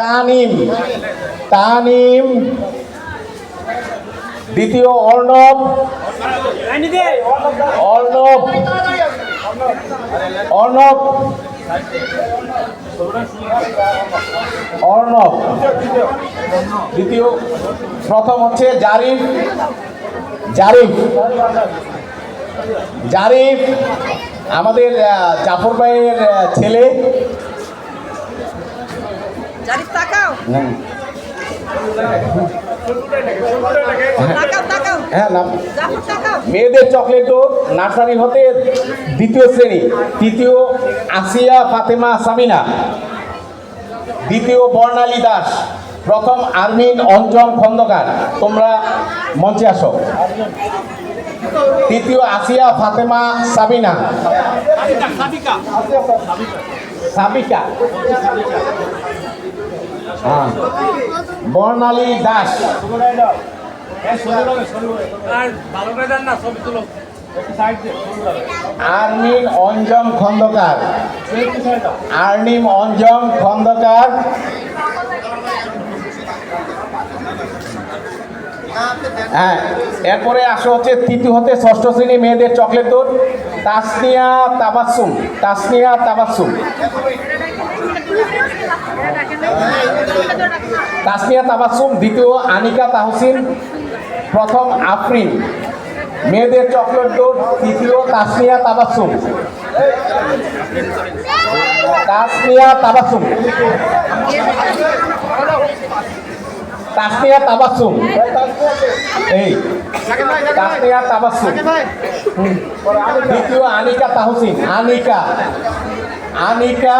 তানিম তানিম। দ্বিতীয় অর্ণব। অর্ণব। অর্ণব। অর্ণব। দ্বিতীয়, প্রথম হচ্ছে জারিফ। জারিফ। জারিফ, আমাদের জাফর ভাইয়ের ছেলে। জারিফ তাকাও। হ্যাঁ। তাকাও মেয়েদের চকলেট নার্সারি হতে দ্বিতীয় শ্রেণি তৃতীয় আসিয়া ফাতেমা সামিনা দ্বিতীয় বর্ণালী দাস প্রথম আর্মিন অঞ্জন খন্দকার। তোমরা মঞ্চে আসো। তৃতীয় আসিয়া ফাতেমা সাবিনা সাবিকা হ্যাঁ। বর্ণালী দাস। আর্মিন অঞ্জম খন্দকার। আর্নিম অঞ্জম খন্দকার। হ্যাঁ এরপরে আসো হচ্ছে তৃতীয় হতে ষষ্ঠ শ্রেণি মেয়েদের চকলেট দৌড়। তাসনিয়া তাবাসুম তাসনিয়া তাবাসুম তাসনিয়া তাবাসুম দ্বিতীয় আনিকা তাহসিন, প্রথম আফরিন। মেয়েদের চকলেট দৌড় তৃতীয় তাসনিয়া তাবাসুম তাসনিয়া তাবাসুম তাসনিয়া তাবাসুম এই, তাসনিয়া তাবাসুম দ্বিতীয় আনিকা তাহসিন, আনিকা। আনিকা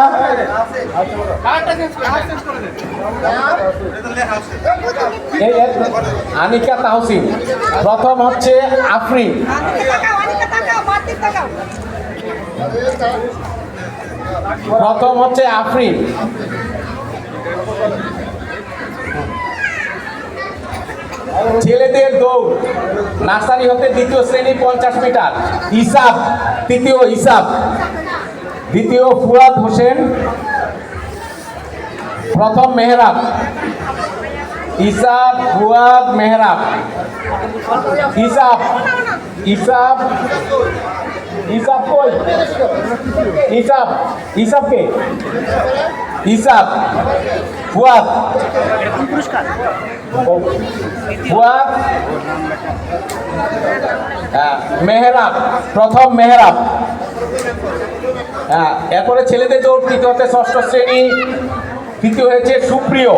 আনিকা তাহসিন। প্রথম হচ্ছে তাকাও প্রথম হচ্ছে আফরিন। ছেলেদের দৌড়। নার্সারি হতে দ্বিতীয় শ্রেণি পঞ্চাশ মিটার। হিসাব, তৃতীয় হিসাব। দ্বিতীয় ফুয়াদ হোসেন প্রথম মেহরাব ইসাব ফুয়াদ মেহরাব হিসাব হিসাব হিসাব কই? হিসাব হিসাব কে? হিসাব ফুয়াদ। ফুয়াদ হ্যাঁ, মেহরাব প্রথম মেহরাব। হ্যাঁ এরপরে ছেলেদের দৌড় তৃতীয় হতে ষষ্ঠ শ্রেণি। তৃতীয় হয়েছে সুপ্রিয়।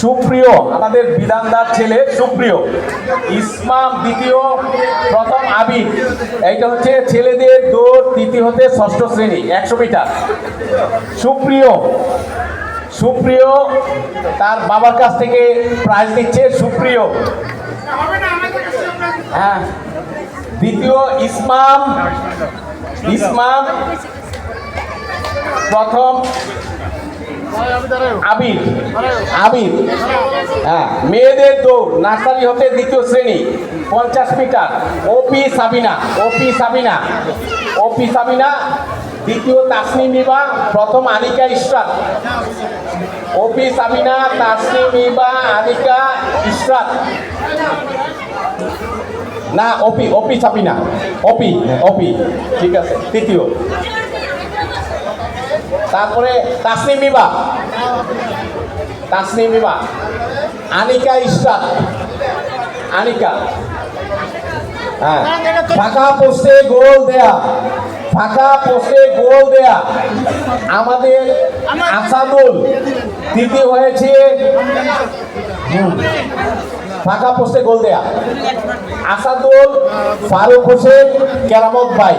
সুপ্রিয়, আমাদের বিধানদার ছেলে সুপ্রিয়। ইসমাম দ্বিতীয়, প্রথম আবিদ এইটা হচ্ছে ছেলেদের দৌড় তৃতীয় হতে ষষ্ঠ শ্রেণি, একশো মিটার। সুপ্রিয় সুপ্রিয়, তার বাবার কাছ থেকে প্রাইজ দিচ্ছে সুপ্রিয়। হ্যাঁ। দ্বিতীয় ইসমাম। ইসমাম। প্রথম আবির। আবির। হ্যাঁ মেয়েদের দৌড়, নার্সারি হতে দ্বিতীয় শ্রেণি, পঞ্চাশ metre. OP Sabina OP Sabina OP Sabina. দ্বিতীয় তাসনিম ইবা, প্রথম আনিকা ইশরাত। ওপি সাবিনা, তাসনিম ইবা, আনিকা ইশরাত। না ওপি ওপি না। ওপি ওপি ঠিক আছে, তৃতীয়। তারপরে তাসনিম ইবা তাসনিম ইবা আনিকা ইশরাত। আনিকা। হ্যাঁ। ফাঁকা পোস্টে গোল দেয়া। ফাঁকা পোস্টে গোল দেয়া। আমাদের আসাদুল তৃতীয় হয়েছে। ফাঁকা পোস্টে গোল দেয়া। আসাদুল ফারুক হোসেন, কেরামত ভাই।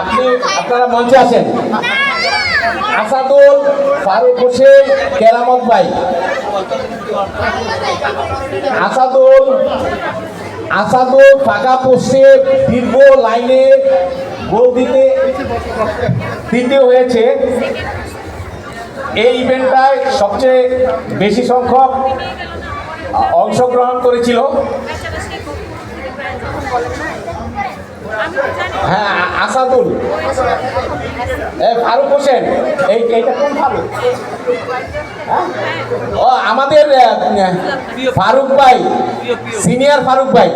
আপনি, আপনারা মঞ্চে আসেন। আসাদুল ফারুক হোসেন, কেরামত ভাই। আসাদুল আসাদুল ফাঁকা পোস্টে দীর্ঘ লাইনে গোল দিতে তৃতীয় হয়েছে। এই ইভেন্টটায় সবচেয়ে বেশি সংখ্যক অংশগ্রহণ করেছিল। হ্যাঁ আসাদুল। ফারুক হোসেন। এই হ্যাঁ? ও, আমাদের ফারুক ভাই, সিনিয়র ফারুক ভাই।